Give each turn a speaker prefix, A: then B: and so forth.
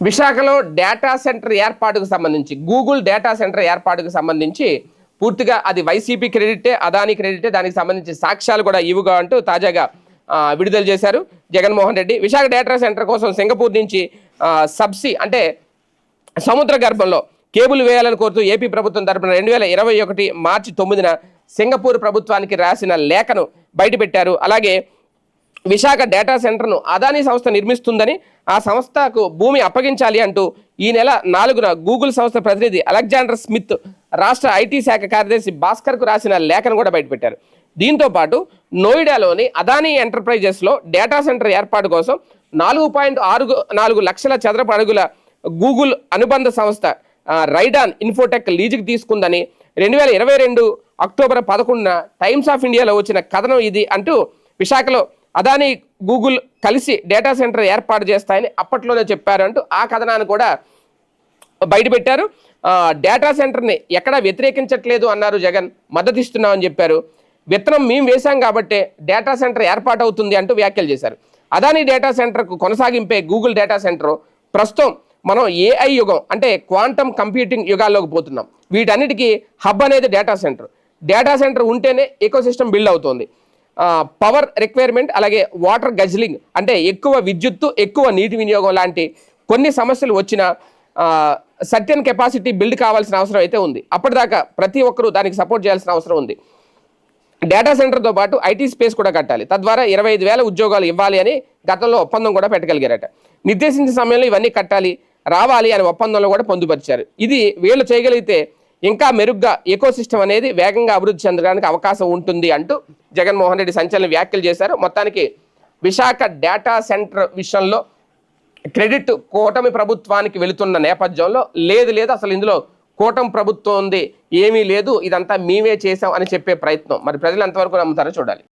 A: విశాఖలో data centre ఏర్పాటుకు సంబంధించి గూగుల్ డేటా సెంటర్ ఏర్పాటుకు సంబంధించి పూర్తిగా అది వైసీపీ క్రెడిటే అదాని క్రెడిటే దానికి సంబంధించి సాక్ష్యాలు కూడా ఇవుగా అంటూ తాజాగా విడుదల చేశారు జగన్మోహన్ రెడ్డి. విశాఖ డేటా సెంటర్ కోసం సింగపూర్ నుంచి సబ్సి అంటే సముద్ర గర్భంలో కేబుల్ వేయాలని కోరుతూ ఏపీ ప్రభుత్వం తరపున రెండు వేల ఇరవై ఒకటి మార్చి తొమ్మిదిన సింగపూర్ ప్రభుత్వానికి రాసిన లేఖను బయటపెట్టారు. అలాగే విశాఖ డేటా సెంటర్ను అదానీ సంస్థ నిర్మిస్తుందని ఆ సంస్థకు భూమి అప్పగించాలి అంటూ ఈ నెల నాలుగున గూగుల్ సంస్థ ప్రతినిధి అలెగ్జాండర్ స్మిత్ రాష్ట్ర ఐటీ శాఖ కార్యదర్శి భాస్కర్కు రాసిన లేఖను కూడా బయటపెట్టారు. దీంతో పాటు నోయిడాలోని అదానీ ఎంటర్ప్రైజెస్లో డేటా సెంటర్ ఏర్పాటు కోసం నాలుగు పాయింట్ ఆరు నాలుగు లక్షల చదరపు అడుగుల గూగుల్ అనుబంధ సంస్థ రైడాన్ ఇన్ఫోటెక్ లీజుకి తీసుకుందని రెండు వేల ఇరవై రెండు అక్టోబర్ పదకొండున టైమ్స్ ఆఫ్ ఇండియాలో వచ్చిన కథనం ఇది అంటూ విశాఖలో అదానీ గూగుల్ కలిసి డేటా సెంటర్ ఏర్పాటు చేస్తాయని అప్పట్లోనే చెప్పారంటూ ఆ కథనాన్ని కూడా బయటపెట్టారు డేటా సెంటర్ని ఎక్కడా వ్యతిరేకించట్లేదు అన్నారు జగన్. మద్దతు ఇస్తున్నామని చెప్పారు. విత్తనం మేము వేశాం కాబట్టే డేటా సెంటర్ ఏర్పాటు అవుతుంది అంటూ వ్యాఖ్యలు చేశారు. అదానీ డేటా సెంటర్కు కొనసాగింపే గూగుల్ డేటా సెంటర్ ప్రస్తుతం మనం ఏఐ యుగం అంటే క్వాంటమ్ కంప్యూటింగ్ యుగాల్లోకి పోతున్నాం. వీటన్నిటికీ హబ్ అనేది డేటా సెంటర్. డేటా సెంటర్ ఉంటేనే ఎకోసిస్టమ్ బిల్డ్ అవుతుంది. పవర్ రిక్వైర్మెంట్ అలాగే వాటర్ గజ్లింగ్ అంటే ఎక్కువ విద్యుత్తు ఎక్కువ నీటి వినియోగం లాంటి కొన్ని సమస్యలు వచ్చిన సర్టెన్ కెపాసిటీ బిల్డ్ కావాల్సిన అవసరం అయితే ఉంది. అప్పటిదాకా ప్రతి ఒక్కరూ దానికి సపోర్ట్ చేయాల్సిన అవసరం ఉంది. డేటా సెంటర్తో పాటు ఐటీ స్పేస్ కూడా కట్టాలి. తద్వారా ఇరవై ఐదు వేల ఉద్యోగాలు ఇవ్వాలి అని గతంలో ఒప్పందం కూడా పెట్టగలిగారట. నిర్దేశించిన సమయంలో ఇవన్నీ కట్టాలి రావాలి అనే ఒప్పందంలో కూడా పొందుపరిచారు. ఇది వీళ్ళు చేయగలిగితే ఇంకా మెరుగ్గా ఎకో సిస్టమ్ అనేది వేగంగా అభివృద్ధి చెందడానికి అవకాశం ఉంటుంది అంటూ జగన్మోహన్ రెడ్డి సంచలన వ్యాఖ్యలు చేశారు. మొత్తానికి విశాఖ డేటా సెంటర్ విషయంలో క్రెడిట్ కూటమి ప్రభుత్వానికి వెళుతున్న నేపథ్యంలో లేదు లేదు. అసలు ఇందులో కూటమి ప్రభుత్వం ఉంది ఏమీ లేదు. ఇదంతా మేమే చేసాం అని చెప్పే ప్రయత్నం. మరి ప్రజలు ఎంతవరకు నమ్ముతారో చూడాలి.